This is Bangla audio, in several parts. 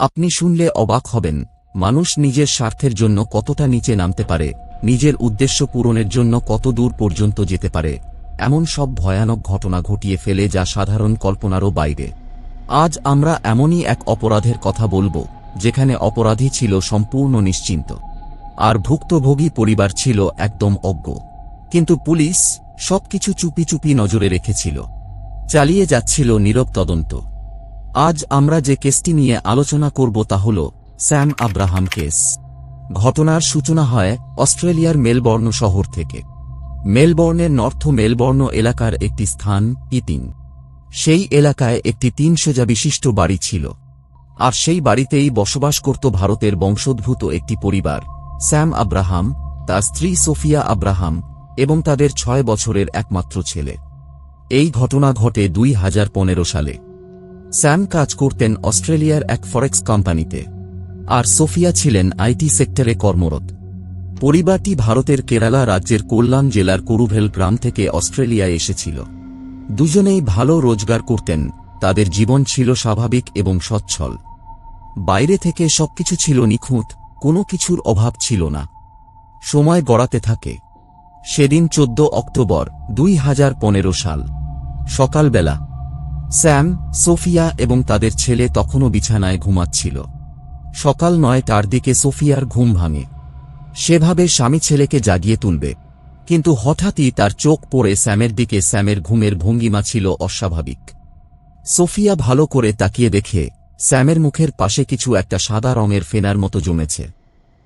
আপনি শুনলে অবাক হবেন, মানুষ নিজের স্বার্থের জন্য কতটা নিচে নামতে পারে, নিজের উদ্দেশ্য পূরণের জন্য কত দূর পর্যন্ত যেতে পারে, এমন সব ভয়ানক ঘটনা ঘটিয়ে ফেলে যা সাধারণ কল্পনারও বাইরে। আজ আমরা এমনই এক অপরাধের কথা বলব, যেখানে অপরাধী ছিল সম্পূর্ণ নিশ্চিন্ত। আর ভুক্তভোগী পরিবার ছিল একদম অজ্ঞ। কিন্তু পুলিশ সবকিছু চুপি চুপি নজরে রেখেছিল। চালিয়ে যাচ্ছিল নীরব তদন্ত। আজ আমরা যে কেসটি নিয়ে আলোচনা করব তা হল স্যাম আব্রাহাম কেস। ঘটনার সূচনা হয় অস্ট্রেলিয়ার মেলবর্ন শহর থেকে। মেলবর্নের নর্থ মেলবর্ন এলাকার একটি স্থান, ইতিন। সেই এলাকায় একটি তিন সোজা বিশিষ্ট বাড়ি ছিল। আর সেই বাড়িতেই বসবাস করত ভারতের বংশোদ্ভূত একটি পরিবার, স্যাম আব্রাহাম, তার স্ত্রী সোফিয়া আব্রাহাম এবং তাদের ছয় বছরের একমাত্র ছেলে। এই ঘটনা ঘটে দুই হাজার পনেরো সালে। স্যাম কাজ করতেন অস্ট্রেলিয়ার এক ফরেক্স কোম্পানিতে। আর সোফিয়া ছিলেন আইটি সেক্টরে কর্মরত। পরিবারটি ভারতের কেরালা রাজ্যের কোল্লাম জেলার কুরুভেল গ্রাম থেকে অস্ট্রেলিয়ায় এসেছিল। দুজনেই ভালো রোজগার করতেন, তাদের জীবন ছিল স্বাভাবিক এবং সচ্ছল। বাইরে থেকে সবকিছু ছিল নিখুঁত, কোনো কিছুর অভাব ছিল না। সময় গড়াতে থাকে। সেদিন চোদ্দ অক্টোবর দুই হাজার পনেরো সাল। সকালবেলা স্যাম, সোফিয়া এবং তাদের ছেলে তখনও বিছানায় ঘুমাচ্ছিল। সকাল নয়টার দিকে সোফিয়ার ঘুম ভাঙে। সেভাবে স্বামী ছেলেকে জাগিয়ে তুলবে। কিন্তু হঠাৎই তার চোখ পড়ে স্যামের দিকে স্যামের ঘুমের ভঙ্গিমা ছিল অস্বাভাবিক। সোফিয়া ভালো করে তাকিয়ে দেখে, স্যামের মুখের পাশে কিছু একটা সাদা রঙের ফেনার মতো জমেছে।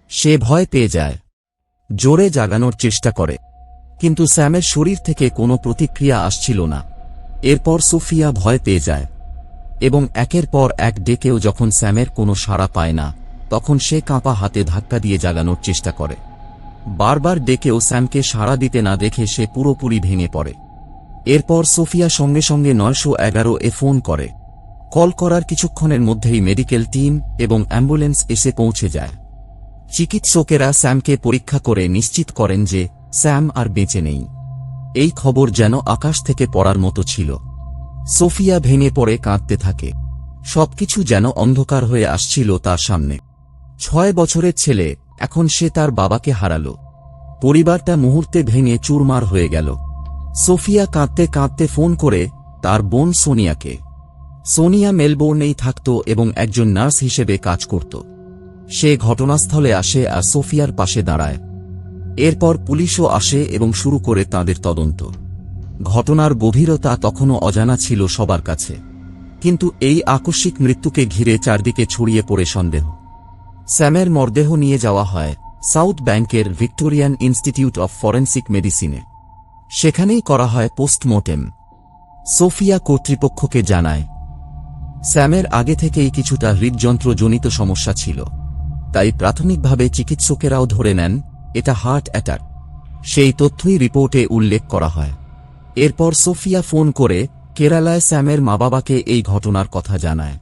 সে ভয় পেয়ে যায়। জোরে জাগানোর চেষ্টা করে। কিন্তু স্যামের শরীর থেকে কোনো প্রতিক্রিয়া আসছিল না। এরপর সোফিয়া ভয় পেয়ে যায়, এবং একের পর এক ডেকেও যখন স্যামের কোনো সাড়া পায় না, তখন সে কাঁপা হাতে ধাক্কা দিয়ে জাগানোর চেষ্টা করে। বারবার ডেকেও স্যামকে সাড়া দিতে না দেখে সে পুরোপুরি ভেঙে পড়ে। এরপর সোফিয়া সঙ্গে সঙ্গে নয়শো এগারো এ ফোন করে। কল করার কিছুক্ষণের মধ্যেই মেডিকেল টিম এবং অ্যাম্বুলেন্স এসে পৌঁছে যায়। চিকিৎসকেরা স্যামকে পরীক্ষা করে নিশ্চিত করেন যে স্যাম আর বেঁচে নেই। এই খবর যেন আকাশ থেকে পড়ার মতো ছিল। সোফিয়া ভেঙে পড়ে কাঁদতে থাকে। সবকিছু যেন অন্ধকার হয়ে আসছিল তার সামনে। ছয় বছরের ছেলে, এখন সে তার বাবাকে হারাল। পরিবারটা মুহূর্তে ভেঙে চুরমার হয়ে গেল। সোফিয়া কাঁদতে কাঁদতে ফোন করে তার বোন সোনিয়াকে। সোনিয়া মেলবোর্নেই থাকত এবং একজন নার্স হিসেবে কাজ করত। সে ঘটনাস্থলে আসে আর সোফিয়ার পাশে দাঁড়ায়। এরপর পুলিশও আসে এবং শুরু করে তাদের তদন্ত। ঘটনার গভীরতা তখনও অজানা ছিল সবার কাছে। কিন্তু এই আকস্মিক মৃত্যুকে ঘিরে চারদিকে ছড়িয়ে পড়ে সন্দেহ। স্যামের মরদেহ নিয়ে যাওয়া হয় সাউথ ব্যাংকের ভিক্টোরিয়ান ইনস্টিটিউট অব ফরেন্সিক মেডিসিনে। সেখানেই করা হয় পোস্টমর্টেম। সোফিয়া কর্তৃপক্ষকে জানায়, স্যামের আগে থেকেই কিছুটা হৃদযন্ত্রজনিত সমস্যা ছিল। তাই প্রাথমিকভাবে চিকিৎসকেরাও ধরে নেন এটা হার্ট অ্যাটাক। সেই তথ্যই রিপোর্টে উল্লেখ করা হয়। এরপর সোফিয়া ফোন করে কেরালায় স্যামের মা বাবাকে এই ঘটনার কথা জানায়।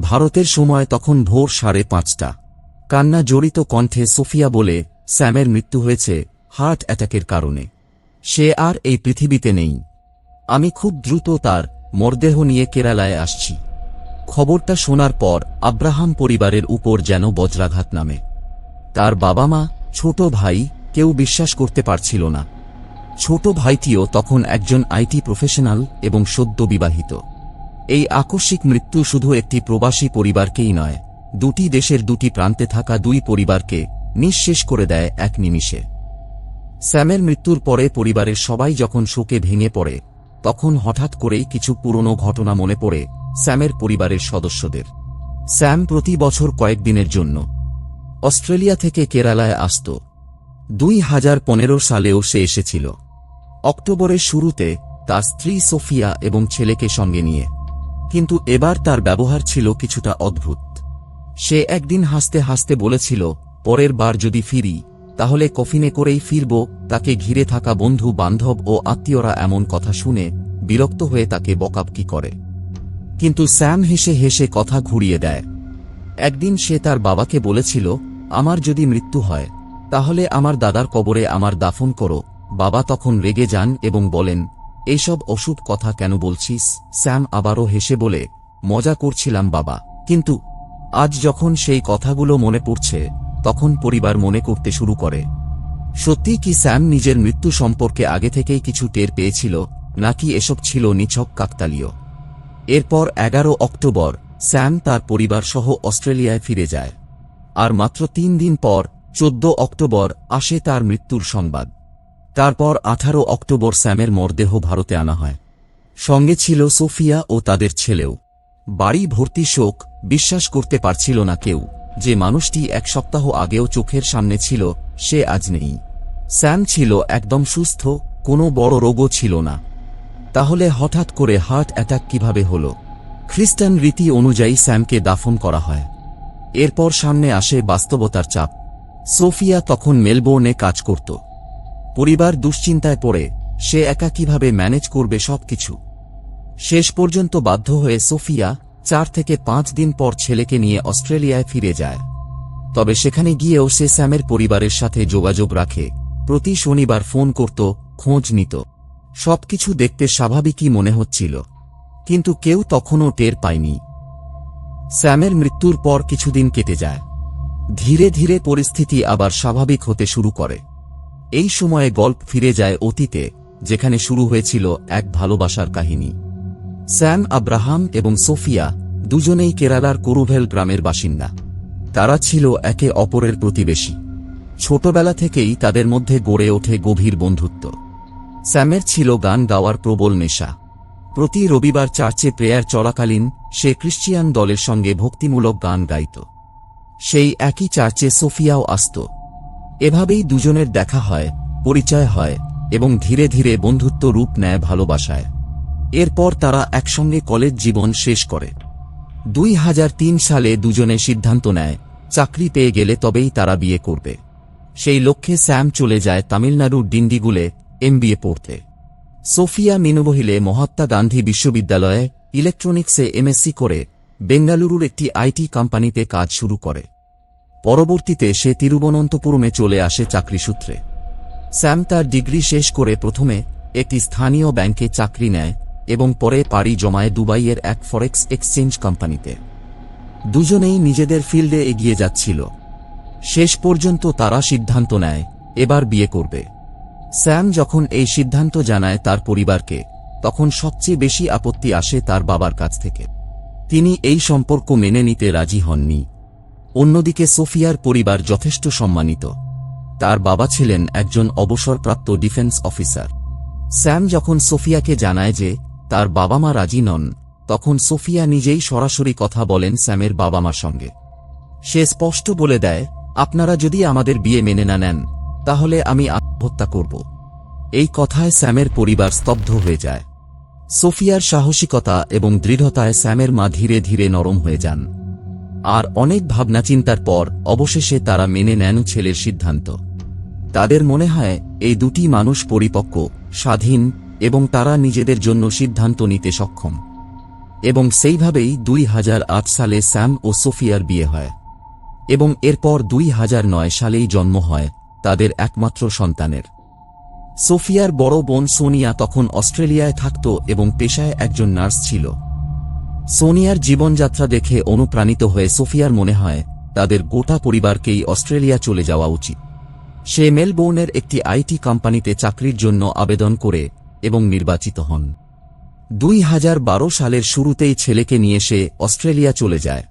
ভারতের সময় তখন ভোর সাড়ে পাঁচটা। কান্না জড়িত কণ্ঠে সোফিয়া বলে, স্যামের মৃত্যু হয়েছে হার্ট অ্যাটাকের কারণে। সে আর এই পৃথিবীতে নেই। আমি খুব দ্রুত তার মরদেহ নিয়ে কেরালায় আসছি। খবরটা শোনার পর আব্রাহাম পরিবারের উপর যেন বজ্রাঘাত নামে। তার বাবা মা ছোট ভাই কেউ বিশ্বাস করতে পারছিল না। ছোট ভাইটিও তখন একজন আইটি প্রফেশনাল এবং সদ্য বিবাহিত। এই আকস্মিক মৃত্যু শুধু একটি প্রবাসী পরিবারকেই নয়, দুটি দেশের দুটি প্রান্তে থাকা দুই পরিবারকে নিঃশেষ করে দেয় এক নিমিষে। স্যামের মৃত্যুর পরে পরিবারের সবাই যখন শোকে ভেঙে পড়ে, তখন হঠাৎ করেই কিছু পুরনো ঘটনা মনে পড়ে স্যামের পরিবারের সদস্যদের। স্যাম প্রতি বছর কয়েকদিনের জন্য অস্ট্রেলিয়া থেকে কেরালায় আসত। দুই হাজার পনেরো সালেও সে এসেছিল। অক্টোবরের শুরুতে তার স্ত্রী সোফিয়া এবং ছেলেকে সঙ্গে নিয়ে। কিন্তু এবার তার ব্যবহার ছিল কিছুটা অদ্ভুত। সে একদিন হাসতে হাসতে বলেছিল, পরের বার যদি ফিরি, তাহলে কফিনে করেই ফিরব। তাকে ঘিরে থাকা বন্ধু, বান্ধব ও আত্মীয়রা এমন কথা শুনে বিরক্ত হয়ে তাকে বকাবকি করে। কিন্তু স্যাম হেসে হেসে কথা ঘুরিয়ে দেয়। একদিন সে তার বাবাকে বলেছিল আমার যদি মৃত্যু হয়, তাহলে আমার দাদার কবরে আমার দাফন করো। বাবা তখন রেগে যান এবং বলেন এইসব অশুভ কথা কেন বলছিস? স্যাম আবারও হেসে বলে, মজা করছিলাম বাবা। কিন্তু আজ যখন সেই কথাগুলো মনে পড়ছে, তখন পরিবার মনে করতে শুরু করে। সত্যি কি স্যাম নিজের মৃত্যু সম্পর্কে আগে থেকেই কিছু টের পেয়েছিল, নাকি এসব ছিল নিছক কাকতালীয়? এরপর এগারো অক্টোবর, স্যাম তার পরিবার সহ অস্ট্রেলিয়ায় ফিরে যায়। আর মাত্র তিন দিন পর চোদ্দ অক্টোবর আসে তার মৃত্যুর সংবাদ। তারপর আঠারো অক্টোবর স্যামের মরদেহ ভারতে আনা হয়। সঙ্গে ছিল সোফিয়া ও তাদের ছেলেও। বাড়ি ভর্তি শোক বিশ্বাস করতে পারছিল না কেউ। যে মানুষটি এক সপ্তাহ আগেও চোখের সামনে ছিল, সে আজ নেই। স্যাম ছিল একদম সুস্থ, কোনো বড় রোগও ছিল না। তাহলে হঠাৎ করে হার্ট অ্যাটাক কীভাবে হল? খ্রিস্টান রীতি অনুযায়ী স্যামকে দাফন করা হয়। এরপর সামনে আসে বাস্তবতার চাপ। সোফিয়া তখন মেলবোর্নে কাজ করত। পরিবার দুশ্চিন্তায় পড়ে, সে একা কীভাবে ম্যানেজ করবে সবকিছু। শেষ পর্যন্ত বাধ্য হয়ে সোফিয়া চার থেকে পাঁচ দিন পর ছেলেকে নিয়ে অস্ট্রেলিয়ায় ফিরে যায়। তবে সেখানে গিয়েও সে স্যামের পরিবারের সাথে যোগাযোগ রাখে, প্রতি শনিবার ফোন করত, খোঁজ নিত। সবকিছু দেখতে স্বাভাবিকই মনে হচ্ছিল। কিন্তু কেউ তখনও টের পায়নি। স্যামের মৃত্যুর পর কিছুদিন কেটে যায়। ধীরে ধীরে পরিস্থিতি আবার স্বাভাবিক হতে শুরু করে। এই সময়ে গল্প ফিরে যায় অতীতে, যেখানে শুরু হয়েছিল এক ভালোবাসার কাহিনী। স্যাম, আব্রাহাম এবং সোফিয়া দুজনেই কেরালার কুরুভেল গ্রামের বাসিন্দা। তারা ছিল একে অপরের প্রতিবেশী। ছোটবেলা থেকেই তাদের মধ্যে গড়ে ওঠে গভীর বন্ধুত্ব। স্যামের ছিল গান গাওয়ার প্রবল নেশা। প্রতি রবিবার চার্চে প্রেয়ার চলাকালীন সে খ্রিস্টিয়ান দলের সঙ্গে ভক্তিমূলক গান গাইত। সেই একই চার্চে সোফিয়াও আসত। এভাবেই দুজনের দেখা হয়, পরিচয় হয় এবং ধীরে ধীরে বন্ধুত্ব রূপ নেয় ভালোবাসায়। এরপর তারা একসঙ্গে কলেজ জীবন শেষ করে। দুই হাজার তিন সালে দুজনে সিদ্ধান্ত নেয়, চাকরি পেয়ে গেলে তবেই তারা বিয়ে করবে। সেই লক্ষ্যে স্যাম চলে যায় তামিলনাড়ুর ডিন্ডিগুলে এমবিএ পড়তে। সোফিয়া মিনুবহিলে মহাত্মা গান্ধী বিশ্ববিদ্যালয়ে ইলেকট্রনিক্সে এমএসসি করে বেঙ্গালুরুর একটি আইটি কোম্পানিতে কাজ শুরু করে। পরবর্তীতে সে তিরুবনন্তপুরমে চলে আসে চাকরি সূত্রে স্যাম তার ডিগ্রি শেষ করে প্রথমে একটি স্থানীয় ব্যাংকে চাকরি নেয় এবং পরে পাড়ি জমায় দুবাইয়ের এক ফরেক্স এক্সচেঞ্জ কোম্পানিতে। দুজনেই নিজেদের ফিল্ডে এগিয়ে যাচ্ছিল। শেষ পর্যন্ত তারা সিদ্ধান্ত নেয়, এবার বিয়ে করবে। স্যাম যখন এই সিদ্ধান্ত জানায় তার পরিবারকে, তখন সবচেয়ে বেশি আপত্তি আসে তার বাবার কাছ থেকে। তিনি এই সম্পর্ক মেনে নিতে রাজি হননি। অন্যদিকে সোফিয়ার পরিবার যথেষ্ট সম্মানিত। তার বাবা ছিলেন একজন অবসরপ্রাপ্ত ডিফেন্স অফিসার। স্যাম যখন সোফিয়াকে জানায় যে তার বাবা মা রাজি নন, তখন সোফিয়া নিজেই সরাসরি কথা বলেন স্যামের বাবা মার সঙ্গে। সে স্পষ্ট বলে দেয়, আপনারা যদি আমাদের বিয়ে মেনে না নেন, তাহলে আমি আত্মহত্যা করব। এই কথায় স্যামের পরিবার স্তব্ধ হয়ে যায়। সোফিয়ার সাহসিকতা এবং দৃঢ়তায় স্যামের মা ধীরে ধীরে নরম হয়ে যান। আর অনেক ভাবনা চিন্তার পর অবশেষে তারা মেনে নেন ছেলের সিদ্ধান্ত। তাদের মনে হয়, এই দুটি মানুষ পরিপক্ক, স্বাধীন এবং তারা নিজেদের জন্য সিদ্ধান্ত নিতে সক্ষম। এবং সেইভাবেই দুই হাজার আট সালে স্যাম ও সোফিয়ার বিয়ে হয়। এবং এরপর দুই হাজার নয় সালেই জন্ম হয় তাদের একমাত্র সন্তানের। সোফিয়ার বড় বোন সোনিয়া তখন অস্ট্রেলিয়ায় থাকত এবং পেশায় একজন নার্স ছিল। সোনিয়ার জীবনযাত্রা দেখে অনুপ্রাণিত হয়ে সোফিয়ার মনে হয়, তাদের গোটা পরিবারকেই অস্ট্রেলিয়া চলে যাওয়া উচিত। সে মেলবোর্নের একটি আইটি কোম্পানিতে চাকরির জন্য আবেদন করে এবং নির্বাচিত হন। দুই হাজার বারো সালের শুরুতেই ছেলেকে নিয়ে সে অস্ট্রেলিয়া চলে যায়।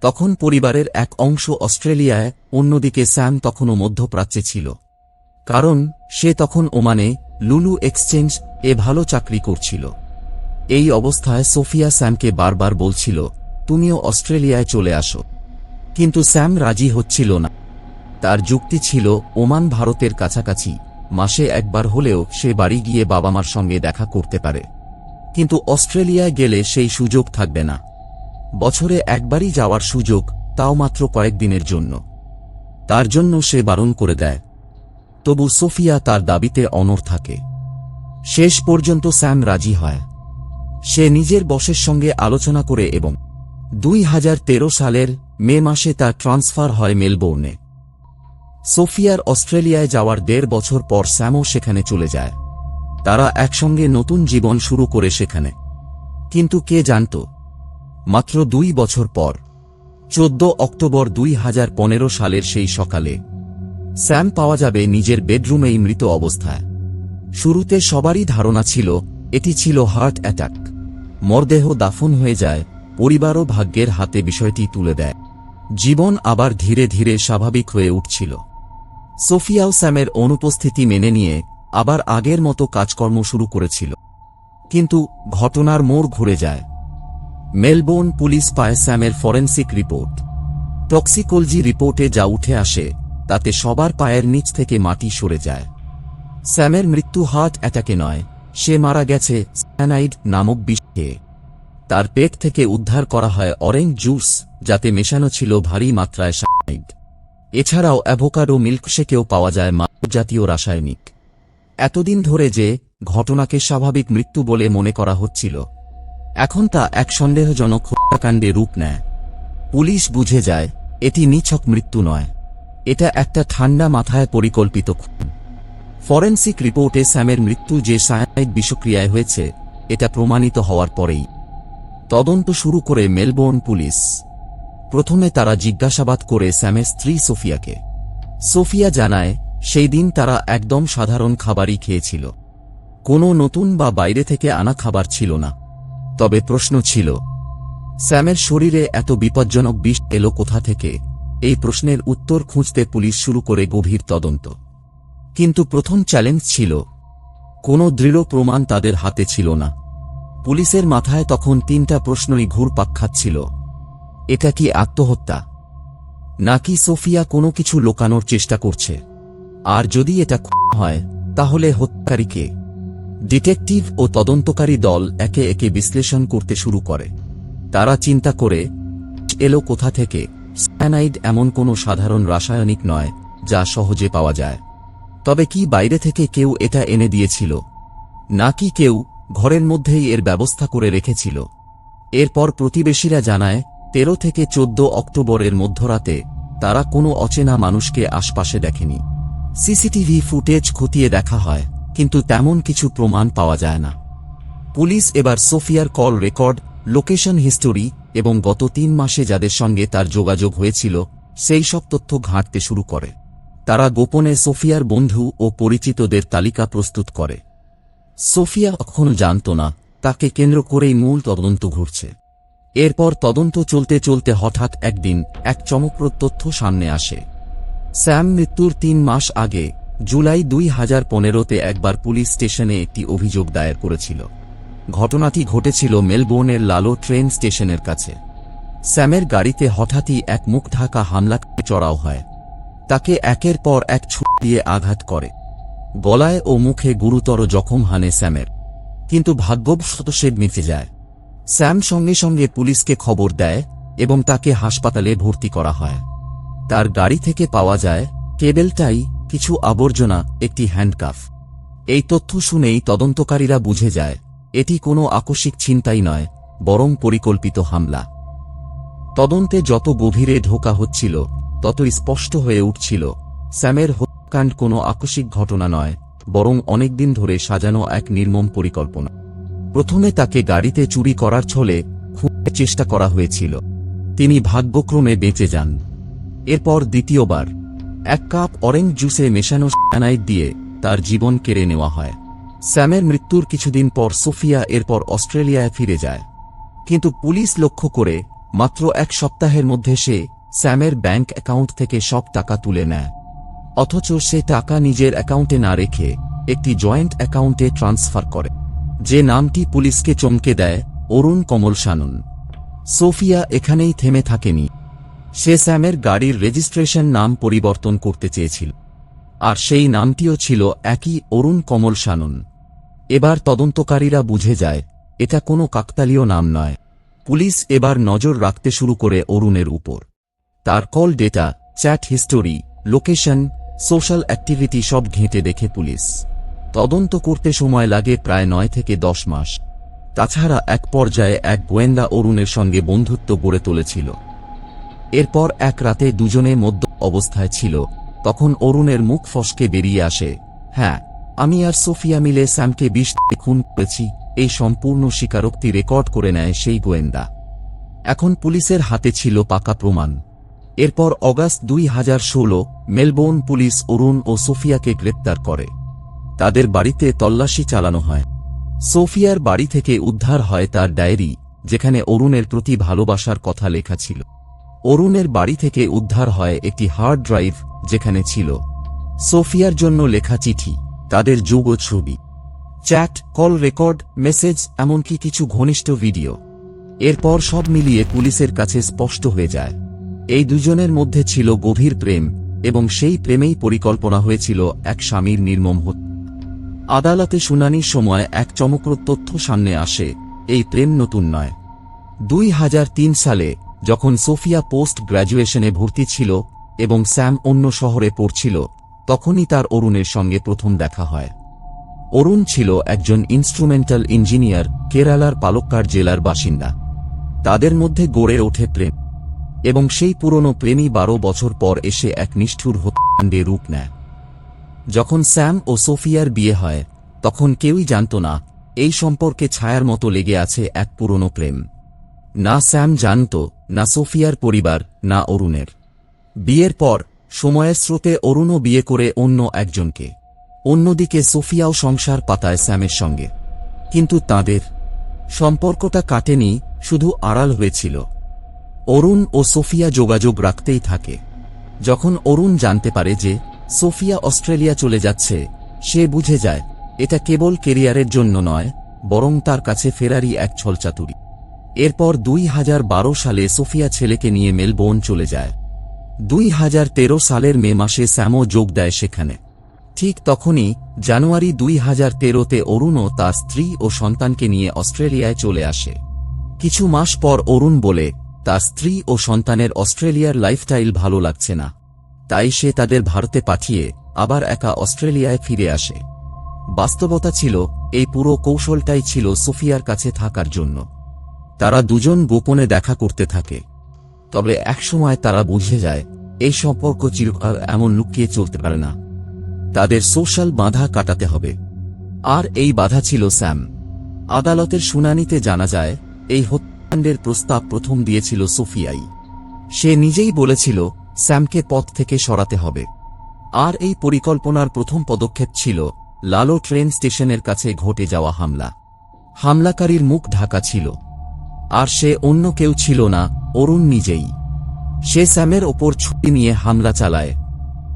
তখন পরিবারের এক অংশ অস্ট্রেলিয়ায়, অন্যদিকে স্যাম তখনও মধ্যপ্রাচ্যে ছিল। কারণ, সে তখন ওমানে লুলু এক্সচেঞ্জ এ ভালো চাকরি করছিল। এই অবস্থায় সোফিয়া স্যামকে বারবার বলছিল, তুমিও অস্ট্রেলিয়ায় চলে আসো। কিন্তু স্যাম রাজি হচ্ছিল না। তার যুক্তি ছিল, ওমান ভারতের কাছাকাছি। মাসে একবার হলেও সে বাড়ি গিয়ে বাবা মার সঙ্গে দেখা করতে পারে। কিন্তু অস্ট্রেলিয়ায় গেলে সেই সুযোগ থাকবে না। বছরে একবারই যাওয়ার সুযোগ তাও মাত্র কয়েকদিনের জন্য। তার জন্য সে বারণ করে দেয়। তবু সোফিয়া তার দাবিতে অনর থাকে। শেষ পর্যন্ত স্যাম রাজি হয়। সে নিজের বসের সঙ্গে আলোচনা করে এবং দুই হাজার তেরো সালের মে মাসে তার ট্রান্সফার হয় মেলবোর্নে। সোফিয়ার অস্ট্রেলিয়ায় যাওয়ার দেড় বছর পর স্যামও সেখানে চলে যায়। তারা একসঙ্গে নতুন জীবন শুরু করে সেখানে। কিন্তু কে জানত? মাত্র দুই বছর পর, চোদ্দ অক্টোবর দুই হাজার পনেরো সালের সেই সকালে, স্যাম পাওয়া যাবে নিজের বেডরুমেই মৃত অবস্থায়। শুরুতে সবারই ধারণা ছিল, এটি ছিল হার্ট অ্যাটাক। মরদেহ দাফন হয়ে যায় পরিবারও ভাগ্যের হাতে বিষয়টি তুলে দেয়। জীবন আবার ধীরে ধীরে স্বাভাবিক হয়ে উঠছিল। সোফিয়াও স্যামের অনুপস্থিতি মেনে নিয়ে আবার আগের মতো কাজকর্ম শুরু করেছিল। কিন্তু ঘটনার মোড় ঘুরে যায়। মেলবোর্ন পুলিশ পায় স্যামের ফরেন্সিক রিপোর্ট। টক্সিকোলজি রিপোর্টে যা উঠে আসে, তাতে সবার পায়ের নিচ থেকে মাটি সরে যায়। স্যামের মৃত্যু হার্ট অ্যাটাকে নয়, সে মারা গেছে স্যানাইড নামক বিষ। তার পেট থেকে উদ্ধার করা হয় অরেঞ্জ জুস, যাতে মেশানো ছিল ভারী মাত্রায় সাইনাইড এছাড়াও অ্যাভোকাডো মিল্কশেকেও পাওয়া যায় জাতীয় রাসায়নিক। এতদিন ধরে যে, ঘটনাকে স্বাভাবিক মৃত্যু বলে মনে করা হচ্ছিল। এখন তা এক সন্দেহজনক হত্যাকাণ্ডে রূপ নেয়। পুলিশ বুঝে যায়, এটি নিছক মৃত্যু নয়। এটা একটা ঠান্ডা মাথায় পরিকল্পিত খুন। ফরেন্সিক রিপোর্টে স্যামের মৃত্যু যে সায়ানাইড বিষক্রিয়ায় হয়েছে, এটা প্রমাণিত হওয়ার পরেই। তদন্ত শুরু করে মেলবোর্ন পুলিশ। প্রথমে তারা জিজ্ঞাসাবাদ করে স্যামের স্ত্রী সোফিয়াকে। সোফিয়া জানায়, সেই দিন তারা একদম সাধারণ খাবারই খেয়েছিল। কোনো নতুন বা বাইরে থেকে আনা খাবার ছিল না। তবে প্রশ্ন ছিল, স্যামের শরীরে এত বিপজ্জনক বিষ এলো কোথা থেকে? এই প্রশ্নের উত্তর খুঁজতে পুলিশ শুরু করে গভীর তদন্ত। কিন্তু প্রথম চ্যালেঞ্জ ছিল, কোনো দৃঢ় প্রমাণ তাদের হাতে ছিল না। পুলিশের মাথায় তখন তিনটা প্রশ্নই ঘুরপাক খাচ্ছিল। এটা কি আত্মহত্যা? নাকি সোফিয়া কোনো কিছু লোকানোর চেষ্টা করছে? আর যদি এটা হয়, তাহলে হত্যাকারীকে ডিটেকটিভ ও তদন্তকারী দল একে একে বিশ্লেষণ করতে শুরু করে। তারা চিন্তা করে, এলো কোথা থেকে? স্প্যানাইড এমন কোনো সাধারণ রাসায়নিক নয়, যা সহজে পাওয়া যায়। তবে কি বাইরে থেকে কেউ এটা এনে দিয়েছিল? নাকি কেউ ঘরের মধ্যেই এর ব্যবস্থা করে রেখেছিল? এরপর প্রতিবেশীরা জানায়, তেরো থেকে চোদ্দ অক্টোবরের মধ্যরাতে তারা কোনো অচেনা মানুষকে আশপাশে দেখেনি। সিসিটিভি ফুটেজ খতিয়ে দেখা হয়। কিন্তু তেমন কিছু প্রমাণ পাওয়া যায় না। পুলিশ এবার সোফিয়ার কল রেকর্ড, লোকেশন হিস্টোরি এবং গত তিন মাসে যাদের সঙ্গে তার যোগাযোগ হয়েছিল, সেই সব তথ্য ঘাঁটতে শুরু করে। তারা গোপনে সোফিয়ার বন্ধু ও পরিচিতদের তালিকা প্রস্তুত করে। সোফিয়া কখনো জানত না, তাকে কেন্দ্র করেই মূল তদন্ত ঘুরছে। এরপর তদন্ত চলতে চলতে হঠাৎ একদিন এক চমকপ্রদ তথ্য সামনে আসে। স্যাম মৃত্যুর তিন মাস আগে জুলাই দুই হাজার পনেরোতে একবার পুলিশ স্টেশনে একটি অভিযোগ দায়ের করেছিল। ঘটনাটি ঘটেছিল মেলবোর্নের লালো ট্রেন স্টেশনের কাছে। স্যামের গাড়িতে হঠাৎই এক মুখ ঢাকা হামলা চড়াও হয়। তাকে একের পর এক ছুট দিয়ে আঘাত করে। গলায় ও মুখে গুরুতর জখম হানে স্যামের। কিন্তু ভাগ্যবশত সে মিটে যায়। স্যাম সঙ্গে সঙ্গে পুলিশকে খবর দেয় এবং তাকে হাসপাতালে ভর্তি করা হয়। তার গাড়ি থেকে পাওয়া যায় কেবেলটাই কিছু আবর্জনা, একটি হ্যান্ডকাফ এই তথ্য শুনেই তদন্তকারীরা বুঝে যায়, এটি কোনো আকস্মিক ছিনতাই নয়, বরং পরিকল্পিত হামলা। তদন্তে যত গভীরে ঢোকা হচ্ছিল, তত স্পষ্ট হয়ে উঠছিল, স্যামের হত্যাকাণ্ড কোনো আকস্মিক ঘটনা নয়, বরং অনেকদিন ধরে সাজানো এক নির্মম পরিকল্পনা। প্রথমে তাকে গাড়িতে চুরি করার ছলে খুনের চেষ্টা করা হয়েছিল। তিনি ভাগ্যক্রমে বেঁচে যান। এরপর দ্বিতীয়বার এক কাপ অরেঞ্জ জুসে মেশানো স্যানাইড দিয়ে তার জীবন কেড়ে নেওয়া হয়। স্যামের মৃত্যুর কিছুদিন পর সোফিয়া এরপর অস্ট্রেলিয়ায় ফিরে যায়। কিন্তু পুলিশ লক্ষ্য করে মাত্র এক সপ্তাহের মধ্যে সে স্যামের ব্যাংক অ্যাকাউন্ট থেকে সব টাকা তুলে নেয়। অথচ সে টাকা নিজের অ্যাকাউন্টে না রেখে একটি জয়েন্ট অ্যাকাউন্টে ট্রান্সফার করে। যে নামটি পুলিশকে চমকে দেয় অরুণ কমল সানন। সোফিয়া এখানেই থেমে থাকেনি। সে স্যামের গাড়ির রেজিস্ট্রেশন নাম পরিবর্তন করতে চেয়েছিল। আর সেই নামটিও ছিল একই অরুণ কমল সানন এবার তদন্তকারীরা বুঝে যায়, এটা কোনো কাকতালীয় নাম নয়। পুলিশ এবার নজর রাখতে শুরু করে অরুণের উপর। তার call data, chat history, location, social activity সব ঘেঁটে দেখে পুলিশ। তদন্ত করতে সময় লাগে প্রায় নয় থেকে দশ মাস। তাছাড়া এক পর্যায়ে এক গোয়েন্দা অরুণের সঙ্গে বন্ধুত্ব গড়ে তুলেছিল। এরপর এক রাতে দুজনে মধ্য অবস্থায় ছিল। তখন অরুণের মুখ ফসকে বেরিয়ে আসে। হ্যাঁ আমি আর সোফিয়া মিলে স্যামকে বিষ খুন করেছি। এই সম্পূর্ণ স্বীকারোক্তি রেকর্ড করে নেয় সেই গোয়েন্দা। এখন পুলিশের হাতে ছিল পাকা প্রমাণ। এরপর অগাস্ট দুই হাজার ষোলো, মেলবোর্ন পুলিশ অরুণ ও সোফিয়াকে গ্রেপ্তার করে। তাদের বাড়িতে তল্লাশি চালানো হয়। সোফিয়ার বাড়ি থেকে উদ্ধার হয় তার ডায়েরি, যেখানে অরুণের প্রতি ভালোবাসার কথা লেখা ছিল। অরুণের বাড়ি থেকে উদ্ধার হয় একটি হার্ড ড্রাইভ যেখানে ছিল সোফিয়ার জন্য লেখা চিঠি, তাদের যুগ ছবি চ্যাট, কল রেকর্ড, মেসেজ, এমনকি কিছু ঘনিষ্ঠ ভিডিও। এরপর সব মিলিয়ে পুলিশের কাছে স্পষ্ট হয়ে যায়। এই দুজনের মধ্যে ছিল গভীর প্রেম এবং সেই প্রেমেই পরিকল্পনা হয়েছিল এক স্বামীর নির্মম হত্যা আদালতে শুনানির সময় এক চমকপ্রদ তথ্য সামনে আসে, এই প্রেম নতুন নয়। দুই সালে যখন সোফিয়া পোস্ট গ্র্যাজুয়েশনে ভর্তি ছিল এবং স্যাম অন্য শহরে পড়ছিল, তখনই তার অরুণের সঙ্গে প্রথম দেখা হয়। অরুণ ছিল একজন ইনস্ট্রুমেন্টাল ইঞ্জিনিয়ার কেরালার পালক্কার জেলার বাসিন্দা। তাদের মধ্যে গড়ে ওঠে প্রেম। এবং সেই পুরনো প্রেমই বারো বছর পর এসে এক নিষ্ঠুর হত্যাকাণ্ডে রূপ নেয়। যখন স্যাম ও সোফিয়ার বিয়ে হয়, তখন কেউই জানত না, এই সম্পর্কে ছায়ার মতো লেগে আছে এক পুরনো প্রেম। না স্যাম জানত, না সোফিয়ার পরিবার, না অরুণের। বিয়ের পর, সময়ের স্রোতে অরুণও বিয়ে করে অন্য একজনকে। অন্যদিকে সোফিয়াও সংসার পাতায় স্যামের সঙ্গে। কিন্তু তাদের সম্পর্কটা কাটেনি, শুধু আড়াল হয়েছিল। অরুণ ও সোফিয়া যোগাযোগ রাখতেই থাকে। যখন অরুণ জানতে পারে যে সোফিয়া অস্ট্রেলিয়া চলে যাচ্ছে, সে বুঝে যায়, এটা কেবল কেরিয়ারের জন্য নয়, বরং তার কাছে ফেরারি এক ছলচাতুরি। এরপর দুই হাজার বারো সালে সোফিয়া ছেলেকে নিয়ে মেলবোর্ন চলে যায়। দুই হাজার তেরো সালের মে মাসে স্যামও যোগ দেয় সেখানে। ঠিক তখনই জানুয়ারি দুই হাজার তেরোতে অরুণও তার স্ত্রী ও সন্তানকে নিয়ে অস্ট্রেলিয়ায় চলে আসে। কিছু মাস পর অরুণ বলে, তার স্ত্রী ও সন্তানের অস্ট্রেলিয়ার লাইফস্টাইল ভালো লাগছে না। তাই সে তাদের ভারতে পাঠিয়ে আবার একা অস্ট্রেলিয়ায় ফিরে আসে। বাস্তবতা ছিল, এই পুরো কৌশলটাই ছিল সোফিয়ার কাছে থাকার জন্য। তারা দুজন গোপনে দেখা করতে থাকে। তবে একসময় তারা বুঝে যায়, এই সম্পর্ক চিরকাল এমন লুকিয়ে চলতে পারে না। তাদের সোশ্যাল বাধা কাটাতে হবে। আর এই বাধা ছিল স্যাম। আদালতের শুনানিতে জানা যায়, এই হত্যাকাণ্ডের প্রস্তাব প্রথম দিয়েছিল সোফিয়াই। সে নিজেই বলেছিল, স্যামকে পথ থেকে সরাতে হবে। আর এই পরিকল্পনার প্রথম পদক্ষেপ ছিল, লালো ট্রেন স্টেশনের কাছে ঘটে যাওয়া হামলা। হামলাকারীর মুখ ঢাকা ছিল। আর সে অন্য কেউ ছিল না, অরুণ নিজেই। সে স্যামের ওপর ছুটি নিয়ে হামলা চালায়।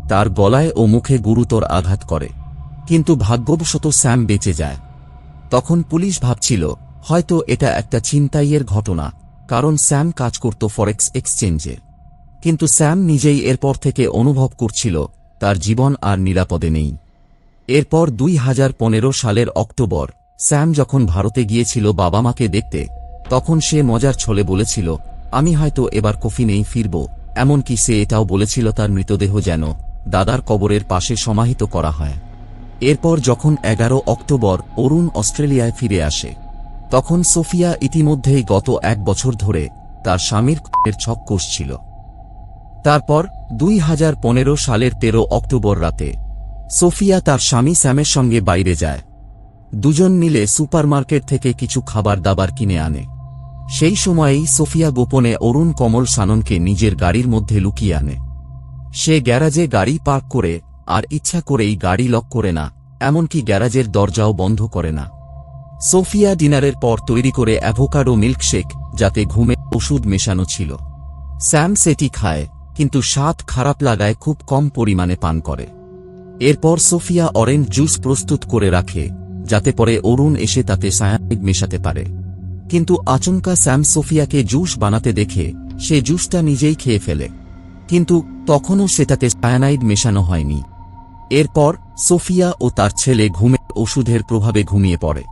তার গলায় ও মুখে গুরুতর আঘাত করে। কিন্তু ভাগ্যবশত স্যাম বেঁচে যায়। তখন পুলিশ ভাবছিল, হয়তো এটা একটা ছিনতাইয়ের ঘটনা, কারণ স্যাম কাজ করত ফরেক্স এক্সচেঞ্জে। কিন্তু স্যাম নিজেই এরপর থেকে অনুভব করছিল, তার জীবন আর নিরাপদে নেই। এরপর দুই হাজার পনেরো সালের অক্টোবর, স্যাম যখন ভারতে গিয়েছিল বাবা মাকে দেখতে তখন সে মজার ছলে বলেছিল, আমি হয়তো এবার কফিনেই ফিরব। এমনকি সে এটাও বলেছিল তার মৃতদেহ যেন দাদার কবরের পাশে সমাহিত করা হয়। এরপর যখন এগারো অক্টোবর অরুণ অস্ট্রেলিয়ায় ফিরে আসে, তখন সোফিয়া ইতিমধ্যেই গত এক বছর ধরে তার স্বামীর এর ছক কষছিল। তারপর দুই হাজার পনেরো সালের তেরো অক্টোবর রাতে সোফিয়া তার স্বামী স্যামের সঙ্গে বাইরে যায়। দুজন মিলে সুপারমার্কেট থেকে কিছু খাবার দাবার কিনে আনে। সেই সময়েই সোফিয়া গোপনে অরুণ কমল সাননকে নিজের গাড়ির মধ্যে লুকিয়ে আনে। সে গ্যারাজে গাড়ি পার্ক করে, আর ইচ্ছা করেই গাড়ি লক করে না, এমনকি গ্যারাজের দরজাও বন্ধ করে না। সোফিয়া ডিনারের পর তৈরি করে অ্যাভোকাডো মিল্কশেক, যাতে ঘুমে ওষুধ মেশানো ছিল। স্যাম সেটি খায়, কিন্তু স্বাদ খারাপ লাগায় খুব কম পরিমাণে পান করে। এরপর সোফিয়া অরেঞ্জ জুস প্রস্তুত করে রাখে, যাতে পরে অরুণ এসে তাতে সায়ানাইড মেশাতে পারে। কিন্তু আচমকা স্যাম সোফিয়াকে জুস বানাতে দেখে সে জুসটা নিজেই খেয়ে ফেলে। কিন্তু তখনও সেটাতে সায়ানাইড মেশানো হয়নি। এরপর সোফিয়া ও তার ছেলে ঘুমের ওষুধের প্রভাবে ঘুমিয়ে পড়ে।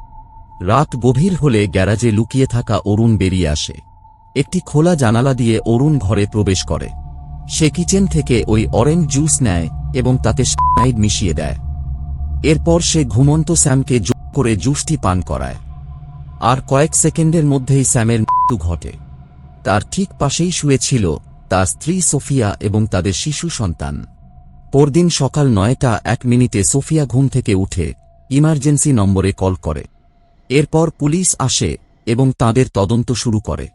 রাত গভীর হলে গ্যারাজে লুকিয়ে থাকা অরুণ বেরিয়ে আসে। একটি খোলা জানালা দিয়ে অরুণ ঘরে প্রবেশ করে। সে কিচেন থেকে ওই অরেঞ্জ জুস নেয় এবং তাতে সায়ানাইড মিশিয়ে দেয়। এরপর সে ঘুমন্ত স্যামকে জোর করে জুসটি পান করায়। আর কয়েক সেকেন্ডের মধ্যেই স্যামের মৃত্যু ঘটে। তার ঠিক পাশেই শুয়েছিল তার স্ত্রী সোফিয়া এবং তাদের শিশু সন্তান। পরদিন সকাল নয়টা এক মিনিটে সোফিয়া ঘুম থেকে উঠে ইমার্জেন্সি নম্বরে কল করে। এরপর পুলিশ আসে এবং তাদের তদন্ত শুরু করে।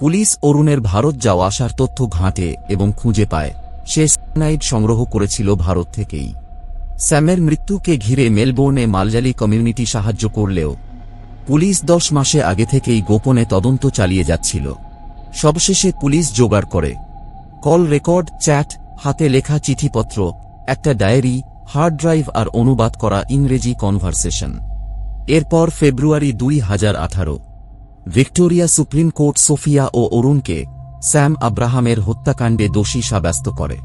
পুলিশ অরুণের ভারত যাওয়া আসার তথ্য ঘাঁটে এবং খুঁজে পায়। সে সাইনাইড সংগ্রহ করেছিল ভারত থেকেই। স্যামের মৃত্যুকে ঘিরে মেলবোর্নে মালজালি কমিউনিটি সাহায্য করলেও পুলিশ দশ মাসে আগে থেকেই গোপনে তদন্ত চালিয়ে যাচ্ছিল। সবশেষে পুলিশ জোগাড় করে। কল রেকর্ড, চ্যাট, হাতে লেখা চিঠিপত্র, একটা ডায়েরি, হার্ড ড্রাইভ আর অনুবাদ করা ইংরেজি কনভারসেশন। এরপর ফেব্রুয়ারি দুই হাজার আঠারো। ভিক্টোরিয়া সুপ্রিম কোর্ট সোফিয়া ও অরুণকে স্যাম আব্রাহামের হত্যাকাণ্ডে দোষী সাব্যস্ত করে।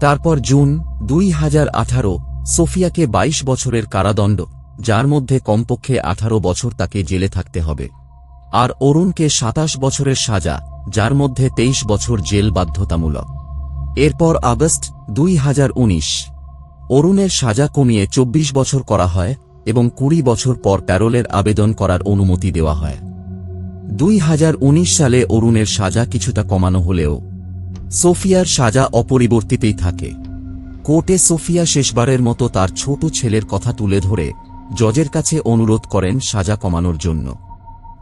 তারপর জুন দুই হাজার আঠারো, সোফিয়াকে ২২ বছরের কারাদণ্ড। যার মধ্যে কমপক্ষে আঠারো বছর তাকে জেলে থাকতে হবে। আর অরুণকে সাতাশ বছরের সাজা, যার মধ্যে তেইশ বছর জেল বাধ্যতামূলক। এরপর আগস্ট দুই হাজার উনিশ। অরুণের সাজা কমিয়ে ২৪ বছর করা হয় এবং কুড়ি বছর পর প্যারোলের আবেদন করার অনুমতি দেওয়া হয়। দুই হাজার উনিশ সালে অরুণের সাজা কিছুটা কমানো হলেও সোফিয়ার সাজা অপরিবর্তিতই থাকে। কোর্টে সোফিয়া শেষবারের মতো তার ছোট ছেলের কথা তুলে ধরে জজের কাছে অনুরোধ করেন সাজা কমানোর জন্য।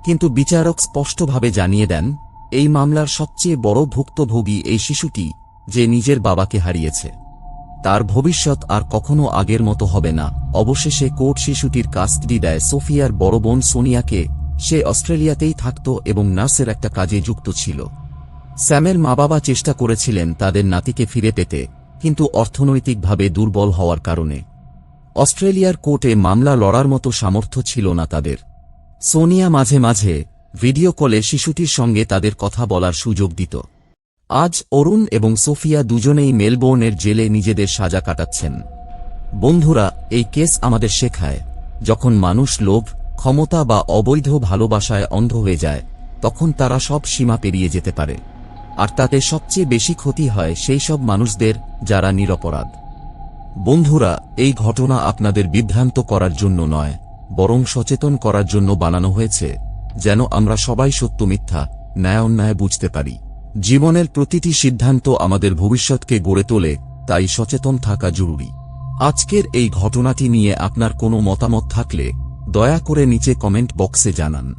কিন্তু বিচারক স্পষ্টভাবে জানিয়ে দেন, এই মামলার সবচেয়ে বড় ভুক্তভোগী এই শিশুটি যে নিজের বাবাকে হারিয়েছে। তার ভবিষ্যৎ আর কখনো আগের মতো হবে না। অবশেষে কোর্ট শিশুটির কাস্টডি দেয় সোফিয়ার বড় বোন সোনিয়াকে। সে অস্ট্রেলিয়াতেই থাকত এবং নার্সের একটা কাজে যুক্ত ছিল। স্যামের মা বাবা চেষ্টা করেছিলেন তাদের নাতিকে ফিরে পেতে, কিন্তু অর্থনৈতিকভাবে দুর্বল হওয়ার কারণে। অস্ট্রেলিয়ার কোর্টে মামলা লড়ার মতো সামর্থ্য ছিল না তাদের। সোনিয়া মাঝে মাঝে ভিডিও কলে শিশুটির সঙ্গে তাদের কথা বলার সুযোগ দিত। আজ অরুণ এবং সোফিয়া দুজনেই মেলবোর্নের জেলে নিজেদের সাজা কাটাচ্ছেন। বন্ধুরা, এই কেস আমাদের শেখায়, যখন মানুষ লোভ, ক্ষমতা বা অবৈধ ভালোবাসায় অন্ধ হয়ে যায়, তখন তারা সব সীমা পেরিয়ে যেতে পারে। আর তাতে সবচেয়ে বেশি ক্ষতি হয় সেই সব মানুষদের যারা নিরপরাধ। বন্ধুরা, এই ঘটনা আপনাদের বিভ্রান্ত করার জন্য নয়, বরং সচেতন করার জন্য বানানো হয়েছে, যেন আমরা সবাই সত্য মিথ্যা, ন্যায় অন্যায় বুঝতে পারি। জীবনের প্রতিটি সিদ্ধান্ত আমাদের ভবিষ্যৎকে গড়ে তোলে, তাই সচেতন থাকা জরুরি। আজকের এই ঘটনাটি নিয়ে আপনার কোনো মতামত থাকলে, দয়া করে নিচে কমেন্ট বক্সে জানান।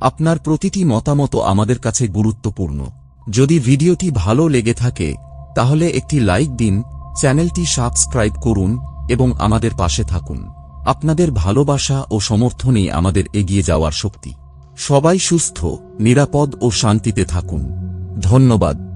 আপনার প্রতিটি মতামত আমাদের কাছে গুরুত্বপূর্ণ। যদি ভিডিওটি ভালো লেগে থাকে, তাহলে একটি লাইক দিন চ্যানেলটি সাবস্ক্রাইব করুন এবং আমাদের পাশে থাকুন। আপনাদের ভালোবাসা ও সমর্থনই আমাদের এগিয়ে যাওয়ার শক্তি। সবাই সুস্থ, নিরাপদ ও শান্তিতে থাকুন। ধন্যবাদ।